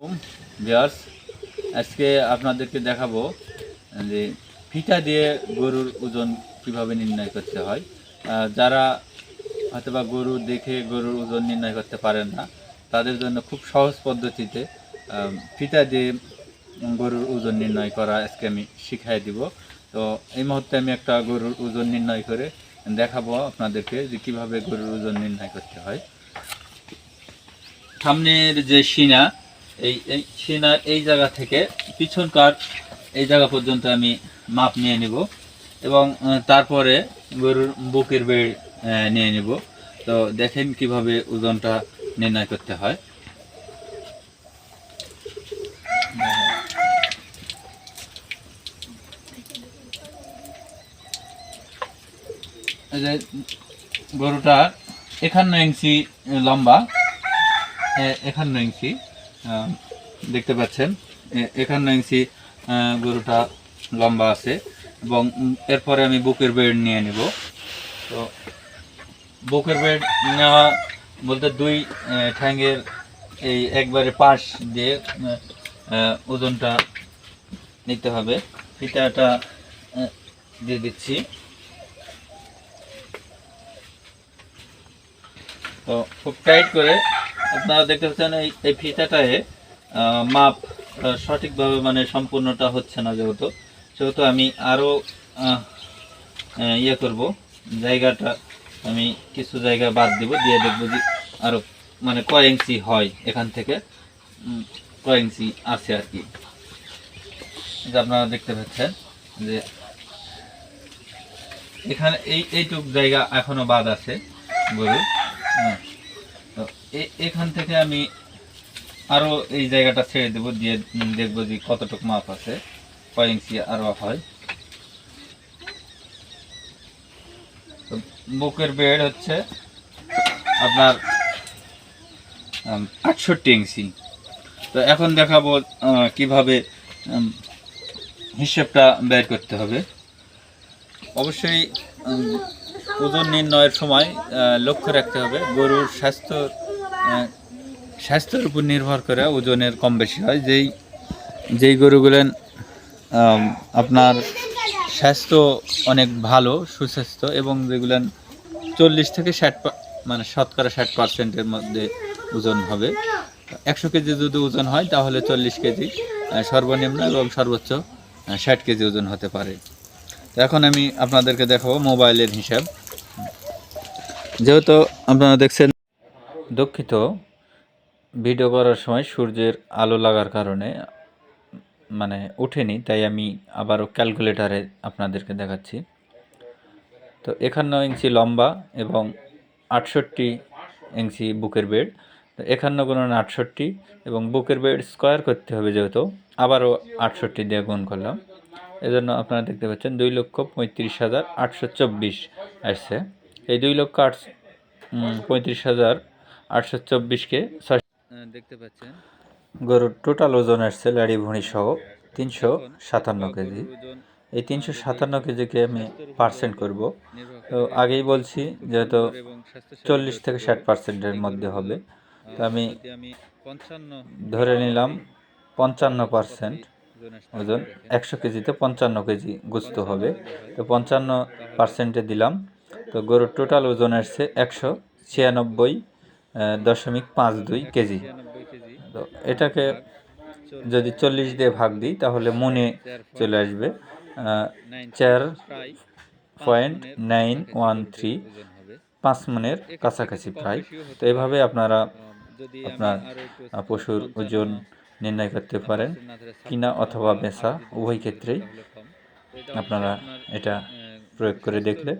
Viewers. আজকে আপনাদেরকে দেখাবো যে ফিটা দিয়ে গরুর ওজন কীভাবে নির্ণয় করতে হয়। যারা অথবা গরু দেখে গরুর ওজন নির্ণয় করতে পারেন না, তাদের জন্য খুব সহজ পদ্ধতিতে ফিতা দিয়ে গরুর ওজন নির্ণয় করা আজকে আমি শিখাই দিব। তো এই মুহূর্তে আমি একটা গরুর ওজন নির্ণয় করে দেখাবো আপনাদেরকে যে কীভাবে গরুর ওজন নির্ণয় করতে হয়। সামনের যে সিনা এই এই সিনার এই জায়গা থেকে পিছনকার এই জায়গা পর্যন্ত আমি মাপ নিয়ে নিব এবং তারপরে গরুর বুকের বেড় নিয়ে নিব। তো দেখেন কীভাবে ওজনটা নির্ণয় করতে হয়। যে গরুটার একান্ন ইঞ্চি লম্বা একান্ন ইঞ্চি। দেখতে পাচ্ছেন। এ- একান্ন ইঞ্চি গরুটা লম্বা আছে এবং এরপরে আমি বুকের বেড নিয়ে নিব। তো বুকের বেড নেওয়া বলতে দুই ঠ্যাঙ্গের এই একবারে পাশ দিয়ে ওজনটা নিতে হবে। ফিতাটা দিয়ে দিচ্ছি। তো খুব টাইট করে আপনারা দেখতে পাচ্ছেন এই এই ফিতাটায় মাপ সঠিকভাবে মানে সম্পূর্ণটা হচ্ছে না যেহেতু। সেহেতু আমি আরও ইয়ে করব। জায়গাটা আমি কিছু জায়গা বাদ দিব, দিয়ে দেখব যে আরও মানে কয় ইঞ্চি হয় এখান থেকে। কয় ইঞ্চি আছে আর কি। যে আপনারা দেখতে পাচ্ছেন যে এখানে এই, এইটুক জায়গা এখনও বাদ আছে গরুর। হ্যাঁ। এখান থেকে আমি আরও এই জায়গাটা ছেড়ে দেবো, দিয়ে দেখব যে কতটুকু মাপ আছে, কয় ইঞ্চি আরও হয়। বুকের বেড হচ্ছে আপনার আটষট্টি ইঞ্চি। তো এখন দেখাবো কীভাবে হিসেবটা বের করতে হবে। অবশ্যই ওজন নির্ণয়ের সময় লক্ষ্য রাখতে হবে। গরুর স্বাস্থ্য স্বাস্থ্যের উপর নির্ভর করে ওজনের কম বেশি হয়। যেই যেই গরুগুলেন আপনার স্বাস্থ্য অনেক ভালো, সুস্বাস্থ্য এবং যেগুলেন চল্লিশ থেকে ষাট মানে শতকরা ষাট পার্সেন্টের মধ্যে ওজন হবে। একশো কেজি যদি ওজন হয়, তাহলে চল্লিশ কেজি সর্বনিম্ন এবং সর্বোচ্চ ষাট কেজি ওজন হতে পারে। তো এখন আমি আপনাদেরকে দেখাবো মোবাইলের হিসাব। যেহেতু আপনারা দেখছেন দুঃখিত। ভিডিও করার সময় সূর্যের আলো লাগার কারণে মানে ওঠেনি তাই আমি আবারও ক্যালকুলেটারে আপনাদেরকে দেখাচ্ছি। তো একান্ন ইঞ্চি লম্বা এবং আটষট্টি ইঞ্চি বুকের বেড। তো একান্ন গুণন আটষট্টি এবং বুকের বেড স্কোয়ার করতে হবে যেহেতু, আবারও আটষট্টি দিয়ে গুণ করলাম। এজন্য আপনারা দেখতে পাচ্ছেন দুই লক্ষ পঁয়ত্রিশ হাজার আটশো চব্বিশ আসছে। এই দুই লক্ষ আট পঁয়ত্রিশ হাজার আটশো চব্বিশকে ছয় দেখতে পাচ্ছেন। গরুর টোটাল ওজন আসছে লাড়ি ভুঁড়ি সহ তিনশো সাতান্ন কেজি। এই তিনশো সাতান্ন কেজিকে আমি পার্সেন্ট করব। তো আগেই বলছি যেহেতু চল্লিশ থেকে ষাট পার্সেন্টের মধ্যে হবে। তো আমি ধরে নিলাম পঞ্চান্ন পার্সেন্ট ওজন একশো কেজিতে পঞ্চান্ন কেজি গুস্ত হবে। তো পঞ্চান্ন পার্সেন্টে দিলাম। তো গরুর টোটাল ওজন আসছে একশো ছিয়ানব্বই দশমিক পাঁচ দুই কেজি। তো এটাকে যদি চল্লিশ দিয়ে ভাগ দিই, তাহলে মনে চলে আসবে চার পয়েন্ট নাইন ওয়ান থ্রি পাঁচ মনের কাছাকাছি প্রায়। তো এভাবে আপনারা আপনার পশুর ওজন নির্ণয় করতে পারেন, কিনা অথবা বেচা, উভয় ক্ষেত্রেই আপনারা এটা প্রয়োগ করে দেখলে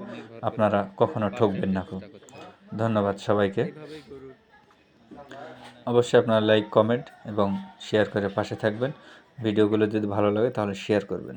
আপনারা কখনো ঠকবেন না খুব। ধন্যবাদ সবাইকে। অবশ্যই আপনারা লাইক কমেন্ট এবং শেয়ার করে পাশে থাকবেন। ভিডিওগুলো যদি ভালো লাগে তাহলে শেয়ার করবেন।